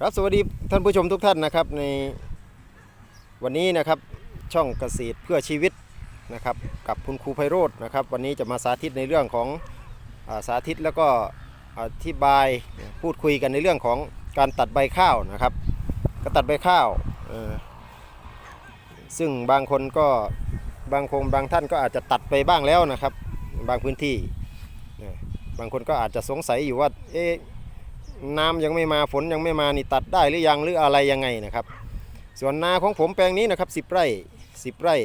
ครับสวัสดีท่านผู้ชมทุกท่านนะครับในวันนี้นะครับช่องเกษตรเพื่อชีวิตนะครับกับคุณครูไพโรธนะครับวันนี้จะมาสาธิตในเรื่องของอาสาธิตแล้วก็อธิบายพูดคุยกันในเรื่องของการตัดใบข้าวนะครับก็ตัดใบข้าวเออซึ่งบางคนก็บางคนบางท่านก็อาจจะตัดไปบ้างแล้วนะครับ บางพื้นที่ บางคนก็อาจจะสงสัยอยู่ว่าเอ๊ะ น้ำยังไม่มาฝนยังไม่มานี่ตัดได้หรือยังหรืออะไรยังไงนะครับ ส่วนนาของผมแปลงนี้นะครับ10ไร่10ไร่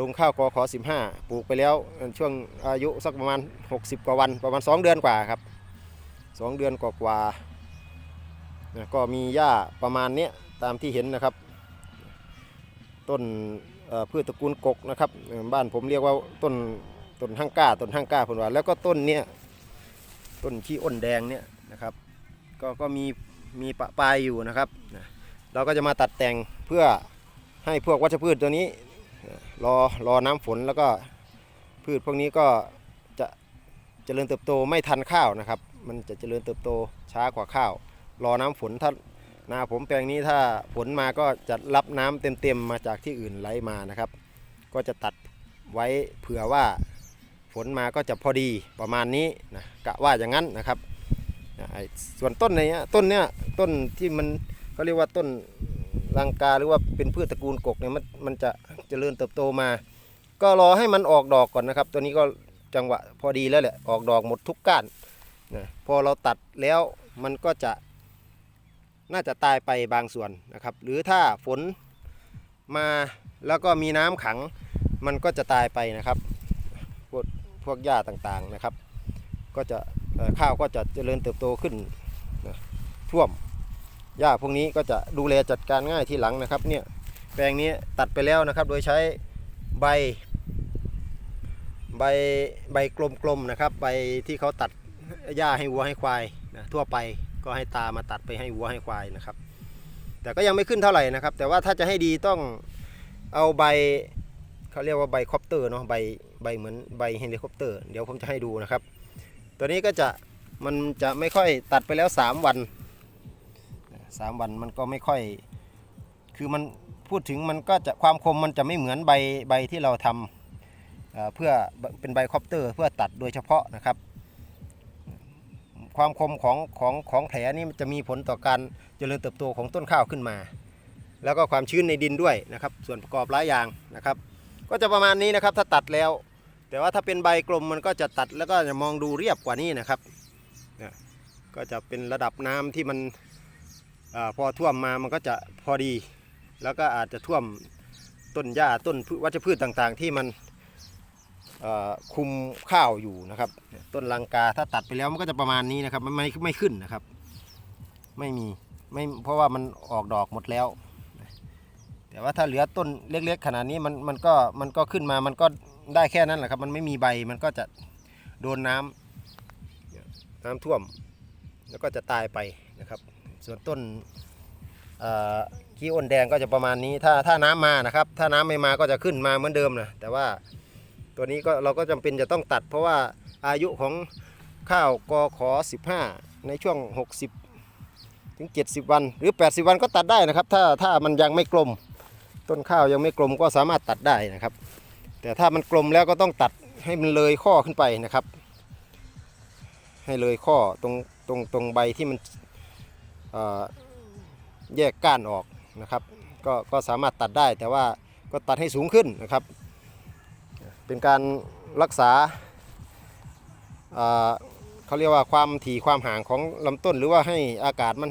ลงข้าวกอขอ15 ปลูกไปแล้วช่วงอายุสักประมาณ 60 กว่าวันประมาณ 2 เดือนกว่าครับ 2 เดือนกว่ากว่าก็มีหญ้าประมาณนี้ตามที่เห็นนะครับ ต้นพืชตระกูลกกนะครับ บ้านผมเรียกว่าต้นต้นห้างก้าต้นห้างก้าผมว่าแล้วก็ต้นเนี้ยต้นขี้อ้นแดงเนี่ย นะครับ ก็ก็มีมีปะปลายอยู่นะครับนะเราก็จะมาตัดแต่งเพื่อให้พวกวัชพืชตัวนี้รอรอน้ำฝนแล้วก็พืชพวกนี้ก็จะเจริญเติบโตไม่ทันข้าวนะครับ มันจะเจริญเติบโตช้ากว่าข้าว รอน้ำฝนถ้านาผมแปลงนี้ถ้าฝนมาก็จะรับน้ำเต็มๆมาจากที่อื่นไหลมานะครับ ก็จะตัดไว้เผื่อว่าฝนมาก็จะพอดีประมาณนี้นะกะว่าอย่างนั้นนะครับ ส่วนต้นเนี้ยต้นเนี้ยต้นที่มันเขาเรียกว่าต้นลังกาหรือว่าเป็นพืชตระกูลกกเนี่ยมันมันจะเจริญเติบโตมา ก็รอให้มันออกดอกก่อนนะครับ ตัวนี้ก็จังหวะพอดีแล้วแหละออกดอกหมดทุกก้านนะพอเราตัดแล้วมันก็จะน่าจะตายไปบางส่วนนะครับ หรือถ้าฝนมาแล้วก็มีน้ำขัง มันก็จะตายไปนะครับ พวกพวกหญ้าต่างๆนะครับ ก็จะ ข้าวก็จะเจริญเติบโตขึ้นนะท่วมหญ้าพวกนี้ก็จะดูแลจัดการง่ายทีหลังนะครับเนี่ยแปลงนี้ตัดไปแล้วนะครับ โดยใช้ใบใบใบกลมๆนะครับใบที่เขาตัดหญ้าให้วัวให้ควายนะทั่วไปก็ให้ตามาตัดไปให้วัวให้ควายนะครับ แต่ก็ยังไม่ขึ้นเท่าไหร่นะครับ แต่ว่าถ้าจะให้ดีต้องเอาใบเขาเรียกว่าใบคอปเตอร์เนาะใบใบเหมือนใบเฮลิคอปเตอร์ เดี๋ยวผมจะให้ดูนะครับ ตัวนี้ก็จะมันจะไม่ค่อยตัดไปแล้ว 3 วันสามวันมันก็ไม่ค่อย คือมันพูดถึงมันก็จะความคมมันจะไม่เหมือนใบใบที่เราทำเเพื่อเป็นใบคอปเตอร์ เพื่อตัดโดยเฉพาะนะครับ ความคมของของของแผลนี่มันจะมีผลต่อการเจริญเติบโตของต้นข้าวขึ้นมา แล้วก็ความชื้นในดินด้วยนะครับ ส่วนประกอบหลายอย่างนะครับ ก็จะประมาณนี้นะครับถ้าตัดแล้ว แต่ว่าถ้าเป็นใบกลมมันก็จะตัดแล้วก็จะมองดูเรียบกว่านี้นะครับเนี่ยก็จะเป็นระดับน้ำที่มันอพอท่วมมามันก็จะพอดี แล้วก็อาจจะท่วมต้นหญ้าต้นวัชพืชต่างๆ ที่มันคุมข้าวอยู่นะครับ ต้นลังกาถ้าตัดไปแล้วมันก็จะประมาณนี้นะครับมันไม่ไม่ขึ้นนะครับ ไม่มีไม่เพราะว่ามันออกดอกหมดแล้ว แต่ว่าถ้าเหลือต้นเล็กๆขนาดนี้มันมันก็มันก็ขึ้นมามันก็ ได้แค่นั้นแหละครับ มันไม่มีใบมันก็จะโดนน้ำน้ำท่วม แล้วก็จะตายไปนะครับ ส่วนต้นขี้อ้นแดงก็จะประมาณนี้ ถ้าถ้าน้ำมานะครับ ถ้าน้ำไม่มาก็จะขึ้นมาเหมือนเดิมนะแต่ว่าตัวนี้ก็เราก็จำเป็นจะต้องตัด เพราะว่าอายุของข้าวกอขอ 15 ในช่วง 60 ถึง 70 วัน หรือ 80 วันก็ตัดได้นะครับ ถ้าถ้ามันยังไม่กลม ต้นข้าวยังไม่กลมก็สามารถตัดได้นะครับ แต่ถ้ามันกลมแล้วก็ต้องตัดให้มันเลยข้อขึ้นไปนะครับ ให้เลยข้อตรงตรงตรงใบที่มันแยกก้านออกนะครับ ก็ก็สามารถตัดได้แต่ว่าก็ตัดให้สูงขึ้นนะครับ เป็นการรักษาเอ่อเขาเรียกว่าความถี่ความห่างของลำต้น หรือว่าให้อากาศมัน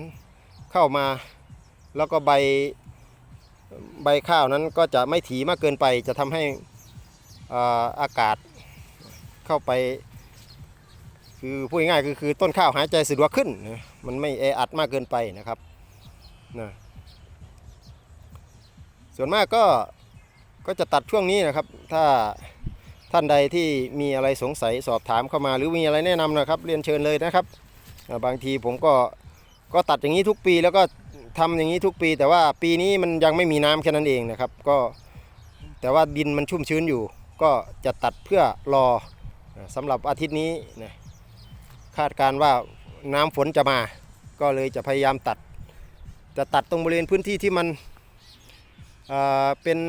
เข้ามา แล้วก็ใบใบข้าวนั้นก็จะไม่ถี่มากเกินไปจะทำให้ อากาศเข้าไป คือพูดง่ายๆคือคือต้นข้าวหายใจสะดวกขึ้นนะมันไม่แออัดมากเกินไปนะครับนะส่วนมากก็ก็จะตัดช่วงนี้นะครับ ถ้าท่านใดที่มีอะไรสงสัยสอบถามเข้ามา หรือมีอะไรแนะนำนะครับ เรียนเชิญเลยนะครับ บางทีผมก็ก็ตัดอย่างนี้ทุกปีแล้วก็ทำอย่างนี้ทุกปี แต่ว่าปีนี้มันยังไม่มีน้ำแค่นั้นเองนะครับ ก็แต่ว่าดินมันชุ่มชื้นอยู่ ก็จะตัดเพื่อรอสำหรับอาทิตย์นี้นะคาดการณ์ว่าน้ำฝนจะมา ก็เลยจะพยายามตัด จะตัดตรงบริเวณพื้นที่ที่มันเป็น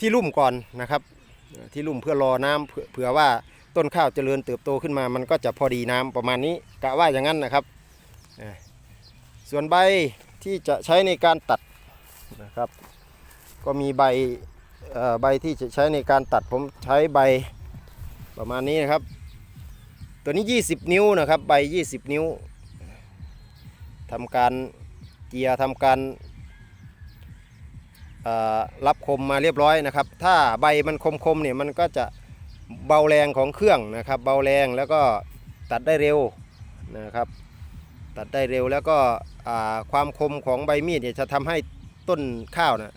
ที่ลุ่มก่อนนะครับที่ลุ่มเพื่อรอน้ำเผื่อว่าต้นข้าวเจริญเติบโตขึ้นมา มันก็จะพอดีน้ำประมาณนี้กะว่าอย่างนั้นนะครับ ส่วนใบที่จะใช้ในการตัดนะครับ ก็มีใบ ใบที่จะใช้ในการตัดผมใช้ใบประมาณนี้นะครับ ตัวนี้ 20 นิ้วนะครับใบ 20 นิ้วทำการเจียทำการรับคมมาเรียบร้อยนะครับ ถ้าใบมันคมๆเนี่ยมันก็จะเบาแรงของเครื่องนะครับ เบาแรงแล้วก็ตัดได้เร็วนะครับ ตัดได้เร็วแล้วก็ความคมของใบมีดเนี่ยจะทำให้ต้นข้าวนะ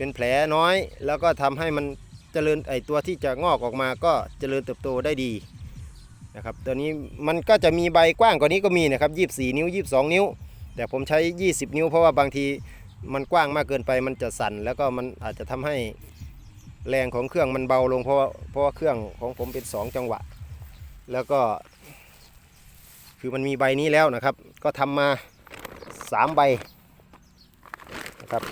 เป็นแผลน้อย แล้วก็ทำให้มันเจริญไอตัวที่จะงอกออกมาก็เจริญเติบโตได้ดีนะครับตัวนี้มันก็จะมีใบกว้างกว่านี้ก็มีนะครับ24 นิ้ว 22 นิ้ว แต่ผมใช้ 20 นิ้ว เพราะว่าบางทีมันกว้างมากเกินไปมันจะสั่น แล้วก็มันอาจจะทำให้แรงของเครื่องมันเบาลงเพราะว่าเพราะว่าเครื่องของผมเป็น 2 จังหวะ แล้วก็ คือมันมีใบนี้แล้วนะครับ ก็ทำมา 3 ใบนะครับ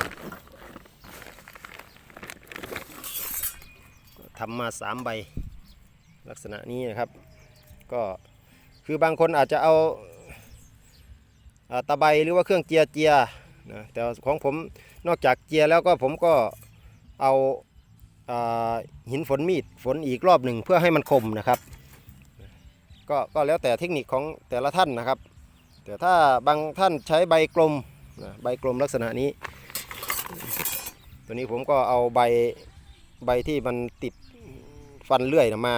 ทำมา3ใบลักษณะนี้นะครับ ก็คือบางคนอาจจะเอาอาตะไบหรือว่าเครื่องเจียเจียนะแต่ของผมนอกจากเจียแล้วก็ผมก็เอาอาหินฝนมีดฝนอีกรอบหนึ่งเพื่อให้มันคมนะครับก็ก็แล้วแต่เทคนิคของแต่ละท่านนะครับ แต่ถ้าบางท่านใช้ใบกลมนะใบกลมลักษณะนี้ ตัวนี้ผมก็เอาใบ ใบที่มันติดฟันเลื่อยนะมา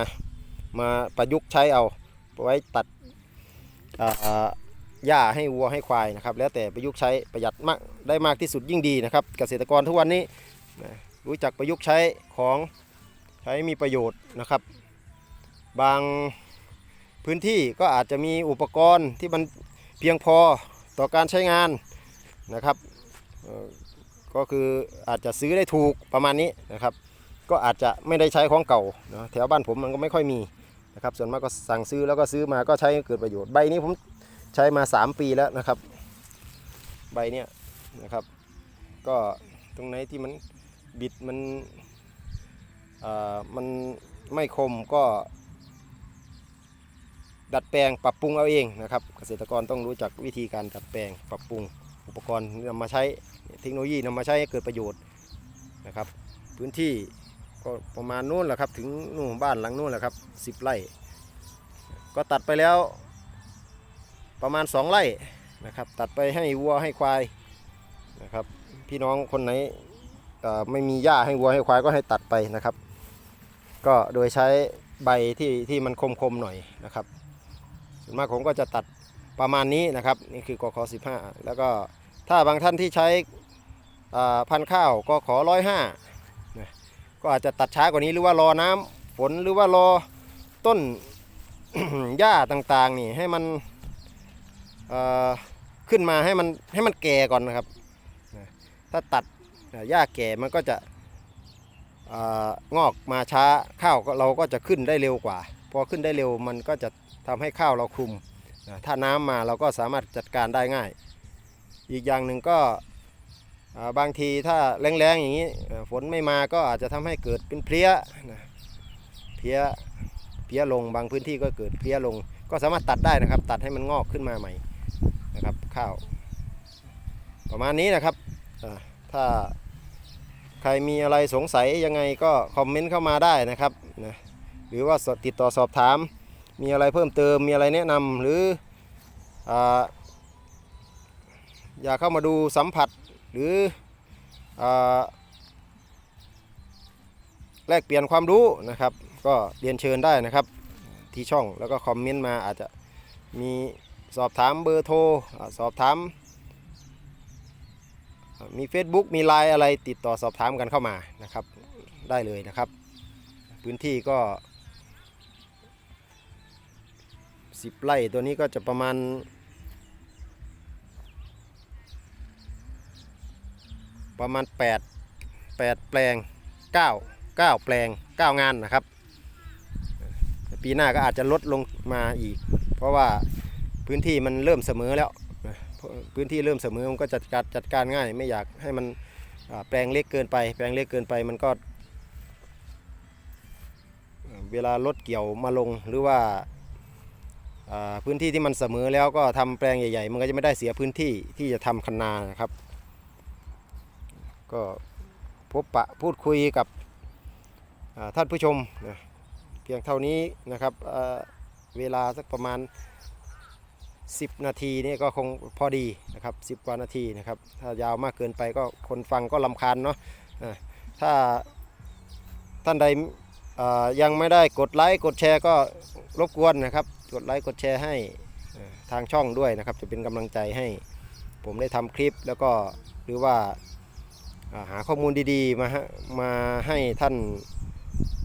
มาประยุกต์ใช้เอาไว้ตัดหญ้าให้วัวให้ควายนะครับ แล้วแต่ประยุกต์ใช้ประหยัดมากได้มากที่สุดยิ่งดีนะครับ เกษตรกรทุกวันนี้รู้จักประยุกต์ใช้ของใช้มีประโยชน์นะครับ บางพื้นที่ก็อาจจะมีอุปกรณ์ที่มันเพียงพอต่อการใช้งานนะครับ ก็คืออาจจะซื้อได้ถูกประมาณนี้นะครับ ก็อาจจะไม่ได้ใช้ของเก่าเนอะแถวบ้านผมมันก็ไม่ค่อยมีนะครับส่วนมากก็สั่งซื้อแล้วก็ซื้อมาก็ใช้เกิดประโยชน์ใบนี้ผมใช้มา 3 ปีแล้วนะครับ ใบเนี้ยนะครับ ก็ตรงไหนที่มันบิดมันอ่ามันไม่คมก็ ดัดแปลงปรับปรุงเอาเองนะครับ เกษตรกรต้องรู้จักวิธีการดัดแปลงปรับปรุงอุปกรณ์นำมาใช้เทคโนโลยีนำมาใช้ให้เกิดประโยชน์นะครับ พื้นที่ ก็ประมาณนู้นแหละครับถึงนู่นบ้านหลังนู้นแหละครับสิบไร่ ก็ตัดไปแล้วประมาณสองไร่นะครับ ตัดไปให้วัวให้ควายนะครับ พี่น้องคนไหนไม่มีหญ้าให้วัวให้ควายก็ให้ตัดไปนะครับ ก็โดยใช้ใบที่ที่มันคมๆหน่อยนะครับ ส่วนมากผมก็จะตัดประมาณนี้นะครับ นี่คือกข15 แล้วก็ถ้าบางท่านที่ใช้พันข้าวก็ขอร้อยห้า ก็อาจจะตัดช้ากว่านี้หรือว่ารอน้ำฝนหรือว่ารอต้นหญ้าต่างๆนี่ให้มันขึ้นมาให้มันให้มันแก่ก่อนนะครับ ถ้าตัดหญ้าแก่มันก็จะองอกมาช้าข้าวเราก็จะขึ้นได้เร็วกว่า พอขึ้นได้เร็วมันก็จะทำให้ข้าวเราคลุม ถ้าน้ำมาเราก็สามารถจัดการได้ง่าย อีกอย่างหนึ่งก็ บางทีถ้าแรงๆอย่างนี้ฝนไม่มาก็อาจจะทำให้เกิดเป็นเพลี้ยนะเพลี้ยเพลี้ยลงบางพื้นที่ก็เกิดเพลี้ยลง ก็สามารถตัดได้นะครับ ตัดให้มันงอกขึ้นมาใหม่นะครับข้าว ประมาณนี้นะครับถ้าใครมีอะไรสงสัยยังไงก็คอมเมนต์เข้ามาได้นะครับนะหรือว่าติดต่อสอบถาม มีอะไรเพิ่มเติมมีอะไรแนะนำหรือออยากเข้ามาดูสัมผัส หรืออแลกเปลี่ยนความรู้นะครับ ก็เรียนเชิญได้นะครับ ที่ช่องแล้วก็คอมเมนต์มาอาจจะมีสอบถามเบอร์โทรอสอบถาม มี Facebook มีไลน์อะไรติดต่อสอบถามกันเข้ามานะครับ ได้เลยนะครับ พื้นที่ก็10ไร่ตัวนี้ก็จะประมาณ ประมาณ 8 8 แปลง 9 9 แปลง 9 งานนะครับ ปีหน้าก็อาจจะลดลงมาอีก เพราะว่าพื้นที่มันเริ่มเสมอแล้ว พื้นที่เริ่มเสมอมันก็จัดการจัดการง่าย ไม่อยากให้มันแปลงเล็กเกินไป แปลงเล็กเกินไปมันก็ เวลารถเกี่ยวมาลงหรือว่าพื้นที่ที่มันเสมอแล้วก็ทำแปลงใหญ่ ๆ มันก็จะไม่ได้เสียพื้นที่ที่จะทำคันนานะครับ ก็พบปะพูดคุยกับท่านผู้ชมนะเพียงเท่านี้นะครับเวลาสักประมาณ 10 นาทีนี่ก็คงพอดีนะครับ 10 กว่านาทีนะครับ ถ้ายาวมากเกินไปก็คนฟังก็ลำคาญเนาะถ้าท่านใดยังไม่ได้กดไลค์กดแชร์ก็รบกวนนะครับ กดไลค์กดแชร์ให้ทางช่องด้วยนะครับ จะเป็นกำลังใจให้ผมได้ทำคลิปแล้วก็หรือว่า หาข้อมูลดีๆมามาให้ท่าน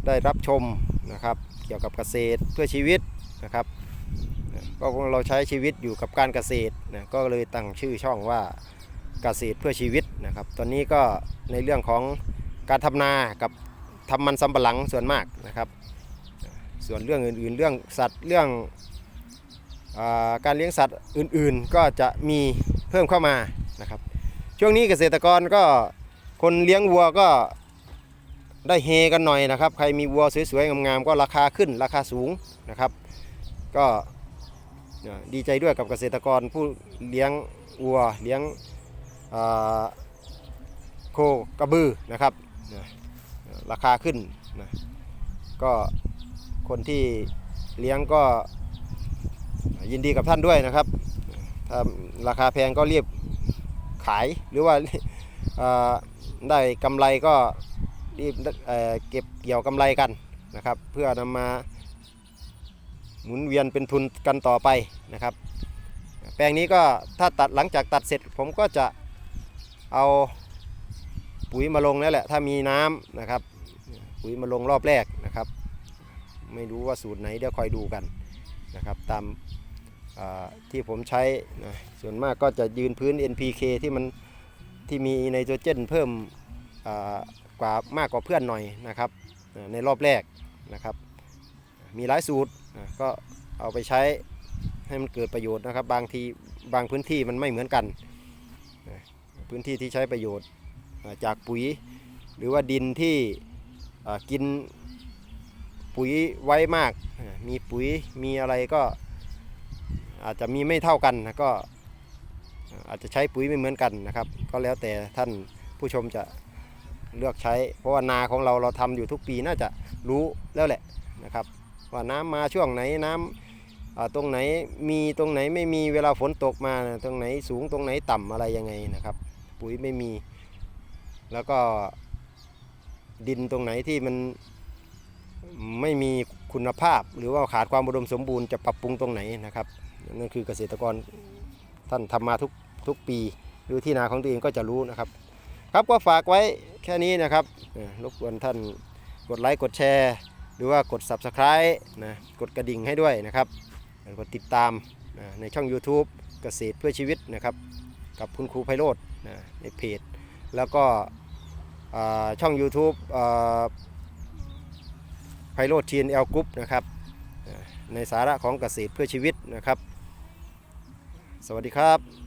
ได้รับชมนะครับ เกี่ยวกับเกษตรเพื่อชีวิตนะครับก็เราใช้ชีวิตอยู่กับการเกษตรนะก็เลยตั้งชื่อช่องว่าเกษตรเพื่อชีวิตนะครับ ตอนนี้ก็ในเรื่องของการทำนากับทำมันสำปะหลังส่วนมากนะครับ ส่วนเรื่องอื่นๆ เรื่องสัตว์เรื่องอาการเลี้ยงสัตว์อื่นๆ ก็จะมีเพิ่มเข้ามานะครับ ช่วงนี้เกษตรกรก็ คนเลี้ยงวัวก็ได้เฮกันหน่อยนะครับ ใครมีวัวสวยๆงามๆก็ราคาขึ้นราคาสูงนะครับ ก็ดีใจด้วยกับเกษตรกรผู้เลี้ยงวัวเลี้ยงโคกระบือนะครับ ราคาขึ้นนะก็คนที่เลี้ยงก็ยินดีกับท่านด้วยนะครับ ถ้าราคาแพงก็เรียบขายหรือว่าอ่า ได้กำไรก็รีบเเก็บเกี่ยวกำไรกันนะครับ เพื่อนำมาหมุนเวียนเป็นทุนกันต่อไปนะครับ แปลงนี้ก็ถ้าตัดหลังจากตัดเสร็จผมก็จะเอาปุ๋ยมาลงนั่นแหละถ้ามีน้ำนะครับ ปุ๋ยมาลงรอบแรกนะครับ ไม่รู้ว่าสูตรไหนเดี๋ยวคอยดูกันนะครับตามที่ผมใช้นะส่วนมากก็จะยืนพื้น NPK ที่มัน ที่มีไนโตรเจนเพิ่มกว่ามากกว่าเพื่อนหน่อยนะครับในรอบแรกนะครับมีหลายสูตรก็เอาไปใช้ให้มันเกิดประโยชน์นะครับ บางทีบางพื้นที่มันไม่เหมือนกันพื้นที่ที่ใช้ประโยชน์จากปุ๋ย หรือว่าดินที่กินปุ๋ยไว้มาก มีปุ๋ยมีอะไรก็อาจจะมีไม่เท่ากันนะก็ อาจจะใช้ปุ๋ยไม่เหมือนกันนะครับ ก็แล้วแต่ท่านผู้ชมจะเลือกใช้ เพราะว่านาของเราเราทำอยู่ทุกปีน่าจะรู้แล้วแหละนะครับ ว่าน้ำมาช่วงไหนน้ำอ่าตรงไหนมีตรงไหนไม่มีเวลาฝนตกมาตรงไหนสูงตรงไหนต่ำอะไรยังไงนะครับ ปุ๋ยไม่มี แล้วก็ดินตรงไหนที่มันไม่มีคุณภาพ หรือว่าขาดความอุดมสมบูรณ์จะปรับปรุงตรงไหนนะครับนั่นคือเกษตรกรท่านทำมาทุก ทุกปีดูที่นาของตัวเองก็จะรู้นะครับ ครับก็ฝากไว้แค่นี้นะครับรบกวนท่านกดไลค์กดแชร์ หรือว่ากด subscribe นะกดกระดิ่งให้ด้วยนะครับกดติดตามนะในช่อง YouTube เกษตรเพื่อชีวิตนะครับ กับคุณครูไพโรธนะในเพจ แล้วก็ช่อง YouTube ไพโรธทีนเอลกรุ๊ปนะครับในสาระของเกษตรเพื่อชีวิตนะครับ สวัสดีครับ